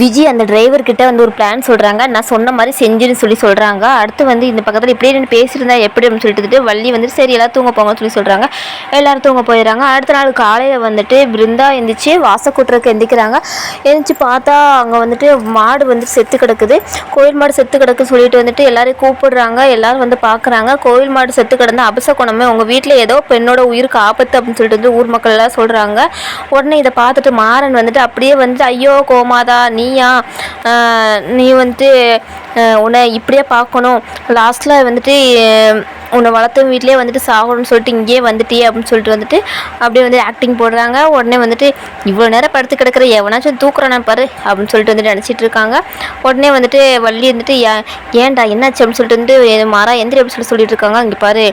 விஜய் அந்த டிரைவர்கிட்ட வந்து ஒரு பிளான் சொல்கிறாங்க நான் சொன்ன மாதிரி செஞ்சுன்னு சொல்லி சொல்கிறாங்க அடுத்து வந்து இந்த பக்கத்தில் இப்படியே நின்று பேசியிருந்தா எப்படி அப்படின்னு சொல்லிட்டு வள்ளி வந்துட்டு சரி எல்லாம் தூங்க போங்கன்னு சொல்லி சொல்கிறாங்க எல்லோரும் தூங்க போயிடுறாங்க. அடுத்த நாள் காலையில் வந்துட்டு பிருந்தா எந்திரிச்சு வாச கூட்டுறதுக்கு எந்திக்கிறாங்க எந்திரிச்சு பார்த்தா அங்கே வந்துட்டு மாடு வந்துட்டு செத்து கிடக்குது. கோயில் மாடு செத்து கிடக்குன்னு சொல்லிட்டு வந்துட்டு எல்லோரும் கூப்பிடுறாங்க. எல்லோரும் வந்து பார்க்குறாங்க கோயில் மாடு செத்து கிடந்த அபசகுணமே உங்கள் வீட்டில் ஏதோ பெண்ணோட உயிருக்கு ஆபத்து அப்படின்னு சொல்லிட்டு வந்து ஊர் மக்கள் எல்லாம் சொல்கிறாங்க உடனே இதை பார்த்துட்டு மாறன் வந்துட்டு அப்படியே வந்துட்டு ஐயோ கோமாதா நீயா நீ வந்துட்டு உன்னை இப்படியே பார்க்கணும். லாஸ்ட்டில் வந்துட்டு உன்னை வளர்த்தவங்க வீட்லேயே வந்துட்டு சாகணும்னு சொல்லிட்டு இங்கேயே வந்துட்டியே அப்படின்னு சொல்லிட்டு வந்துட்டு அப்படியே வந்து ஆக்டிங் போடுறாங்க. உடனே வந்துட்டு இவ்வளோ நேரம் படுத்து கிடக்கிற எவனாச்சும் தூக்குறானா பாரு அப்படின்னு சொல்லிட்டு வந்துட்டு நினச்சிட்டு இருக்காங்க. உடனே வந்துட்டு வள்ளி வந்துட்டு "ஏன்- ஏன்டா என்னாச்சு? அப்படின்னு சொல்லிட்டு வந்து மாறா எந்திரி அப்படின்னு சொல்லி சொல்லிட்டு இருக்காங்க. இங்கே பாரு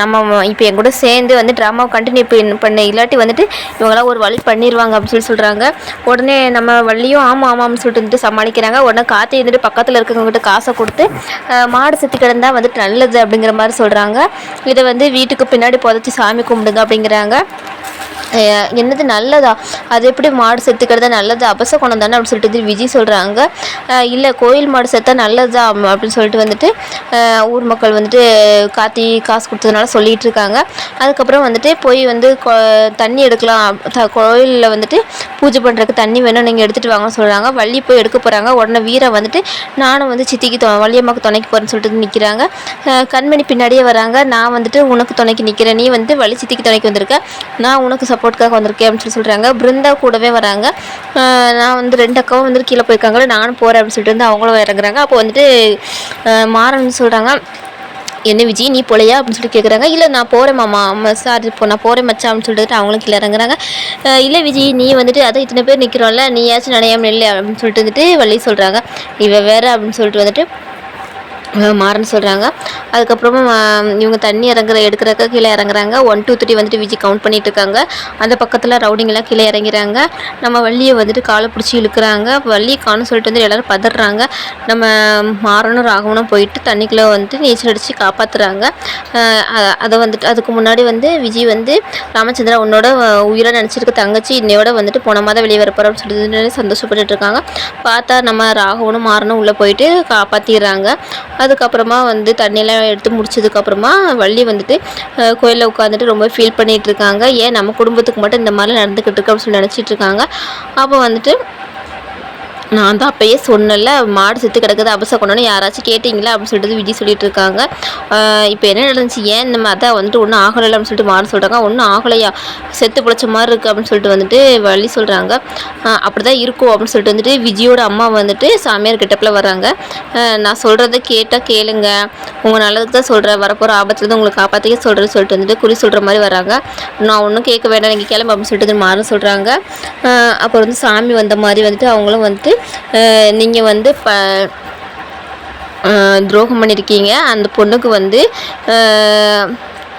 நம்ம இப்போ என் கூட சேர்ந்து வந்து ட்ராமாவை கண்டினியூ பண்ண இல்லாட்டி வந்துட்டு இவங்களாம் ஒரு வழி பண்ணிடுவாங்க அப்படின்னு சொல்லி சொல்கிறாங்க உடனே நம்ம வள்ளியும் ஆமாம் ஆமாம்னு சொல்லிட்டு வந்துட்டு சமாளிக்கிறாங்க. உடனே காற்று இருந்துட்டு பக்கத்தில் இருக்கிறவங்ககிட்ட காசை கொடுத்து மாடு சுற்றி கிடந்தா வந்துட்டு நல்லது அப்படிங்கிற மாதிரி சொல்கிறாங்க இதை வந்து வீட்டுக்கு பின்னாடி புதைச்சி சாமி கும்பிடுங்க அப்படிங்கிறாங்க. என்னது நல்லதா? அது எப்படி மாடு செத்துக்கிறது நல்லது? அபச குணம் தானே அப்படின்னு சொல்லிட்டு விஜய் சொல்கிறாங்க இல்லை கோயில் மாடு செத்தா நல்லதா அப்படின்னு சொல்லிட்டு வந்துட்டு ஊர் மக்கள் வந்துட்டு காத்தி காசு கொடுத்ததுனால சொல்லிகிட்டு இருக்காங்க. அதுக்கப்புறம் வந்துட்டு போய் வந்து கொ- தண்ணி எடுக்கலாம். த கோயிலில் வந்துட்டு பூஜை பண்ணுறதுக்கு தண்ணி வேணும். நீங்கள் எடுத்துகிட்டு வாங்கன்னு சொல்கிறாங்க வள்ளி போய் எடுக்க போகிறாங்க உடனே வீரை வந்துட்டு நானும் வந்து சித்திக்கு தொ வள்ளியம்மாவுக்கு துணைக்கு போகிறேன்னு சொல்லிட்டு நிற்கிறாங்க கண்மணி பின்னாடியே வராங்க. நான் வந்துட்டு உனக்கு துணைக்கு நிற்கிறேன் நீ வந்து வள்ளி சித்திக்கு துணைக்கு வந்திருக்க. நான் உனக்கு சப்போர்ட்காக வந்திருக்கேன் அப்படின்னு சொல்லி சொல்கிறாங்க பிருந்தா கூடவே வராங்க. நான் வந்து ரெண்டு அக்காவும் வந்துட்டு கீழே போயிருக்காங்களே நானும் போகிறேன் அப்படின்னு சொல்லிட்டு வந்து அவங்களும் இறங்குறாங்க. அப்போ வந்துட்டு அஹ் மாறன் சொல்கிறாங்க என்ன விஜய் நீ போலையா? அப்படின்னு சொல்லிட்டு கேட்குறாங்க இல்லை நான் போகிறேன் மாமா. சார் இப்போ நான் போகிறேன் மச்சான். அப்படின்னு சொல்லிட்டு அவங்களும் கீழே இறங்குறாங்க. இல்லை விஜய் நீ வந்துட்டு அதான் இத்தனை பேர் நிற்கிறோம்ல நீயாச்சும் நினையாமல் இல்லை அப்படின்னு சொல்லிட்டு வந்துட்டு வள்ளி சொல்கிறாங்க இவ வேற அப்படின்னு சொல்லிட்டு வந்துட்டு மாறன்னு சொல்கிறாங்க அதுக்கப்புறமா இவங்க தண்ணி இறங்குற எடுக்கிறக்க கீழே இறங்குறாங்க. ஒன் டூ த்ரீ வந்துட்டு விஜய் கவுண்ட் பண்ணிட்டு இருக்காங்க. அந்த பக்கத்தில் ரவுடிங்கெல்லாம் கீழே இறங்கிறாங்க. நம்ம வள்ளியை வந்துட்டு காலை பிடிச்சி இழுக்கிறாங்க. வள்ளியை காணும் சொல்லிட்டு வந்து எல்லோரும் பதறாங்க. நம்ம மாறணும் ராகவனும் போயிட்டு தண்ணிக்குள்ளே வந்துட்டு நீச்சல் அடித்து காப்பாற்றுறாங்க அதை வந்துட்டு அதுக்கு முன்னாடி வந்து விஜய் வந்து ராமச்சந்திரா உன்னோட உயிரை நினச்சிருக்க தங்கச்சி இன்னையோட வந்துட்டு போன மாதம் வெளியே வர அப்படின்னு சொல்லிட்டு சந்தோஷப்பட்டுட்டு இருக்காங்க. பார்த்தா நம்ம ராகவனும் மாறனும் உள்ளே போயிட்டு காப்பாற்றிடுறாங்க அதுக்கப்புறமா வந்து தண்ணியெல்லாம் எடுத்து முடிச்சதுக்கப்புறமா வள்ளி வந்துட்டு கோயிலில் உட்காந்துட்டு ரொம்ப ஃபீல் பண்ணிகிட்டு இருக்காங்க. ஏன் நம்ம குடும்பத்துக்கு மட்டும் இந்த மாதிரிலாம் நடந்துக்கிட்டு இருக்கு அப்படின்னு சொல்லி நினச்சிட்டு இருக்காங்க. அப்போ வந்துட்டு நான் தான் அப்பயே சொன்னேன்ல மாடு செத்து கிடக்குது அபசகுணம்னு யாராச்சும் கேட்டிங்களா அப்படின்னு சொல்லிட்டு விஜய் சொல்லிட்டு இருக்காங்க. இப்போ என்ன நடந்துச்சு? ஏன் நம்ம தான் வந்துட்டு ஒன்றும் ஆகலை அப்படின்னு சொல்லிட்டு மாடு சொல்கிறாங்க ஒன்றும் ஆகலையா? செத்து பிழைச்ச மாதிரி இருக்குது அப்படின்னு சொல்லிட்டு வந்துட்டு வழி சொல்கிறாங்க அப்படி தான் இருக்கும் அப்படின்னு சொல்லிட்டு வந்துட்டு விஜயோட அம்மா வந்துட்டு சாமியார் கிட்டப்பில் வராங்க நான் சொல்கிறத கேட்டால் கேளுங்க. உங்கள் நல்லதுக்கு தான் சொல்கிறேன் வரப்போகிற ஆபத்துலேருந்து உங்களை காப்பாற்றிக்க சொல்கிறேன்னு சொல்லிட்டு வந்துட்டு குறி சொல்கிற மாதிரி வராங்க நான் ஒன்றும் கேட்க வேண்டாம். நீங்கள் கிளம்பு அப்படின்னு சொல்லிட்டு மாறு சொல்கிறாங்க அப்புறம் வந்து சாமி வந்த மாதிரி வந்துட்டு அவங்களும் வந்துட்டு நீங்கள் வந்து ப துரோகம் பண்ணியிருக்கீங்க அந்த பொண்ணுக்கு வந்து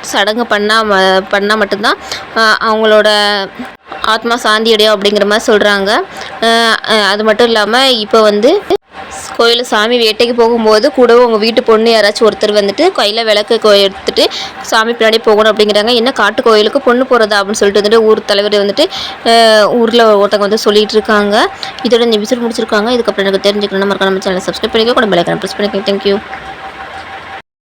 சடங்கு பண்ணால் பண்ணால் மட்டும்தான் அவங்களோட ஆத்மா சாந்தி அடையும் அப்படிங்கிற மாதிரி சொல்கிறாங்க அது மட்டும் இல்லாமல் இப்போ வந்து கோயிலில் சாமி வேட்டைக்கு போகும்போது கூடவும் உங்கள் வீட்டு பொண்ணு யாராச்சும் ஒருத்தர் வந்துட்டு கையில் விளக்கு கோ எடுத்துட்டு சாமி பின்னாடி போகணும் அப்படிங்கிறாங்க. என்ன காட்டு கோயிலுக்கு பொண்ணு போகிறதா அப்படின்னு சொல்லிட்டு வந்துட்டு ஊர் தலைவர் வந்துட்டு ஊரில் ஒருத்தவங்க வந்து சொல்லிகிட்டு இருக்காங்க. இதோட இந்த விசிட் முடிச்சிருக்காங்க. இதுக்கப்புறம் எனக்கு தெரிஞ்சுக்கணும் மறக்காம நம்ம சேனலை சப்ஸ்கிரைப் பண்ணிக்கோ கூட பெல் ப்ரெஸ் பண்ணிக்கோங்க. தேங்க்யூ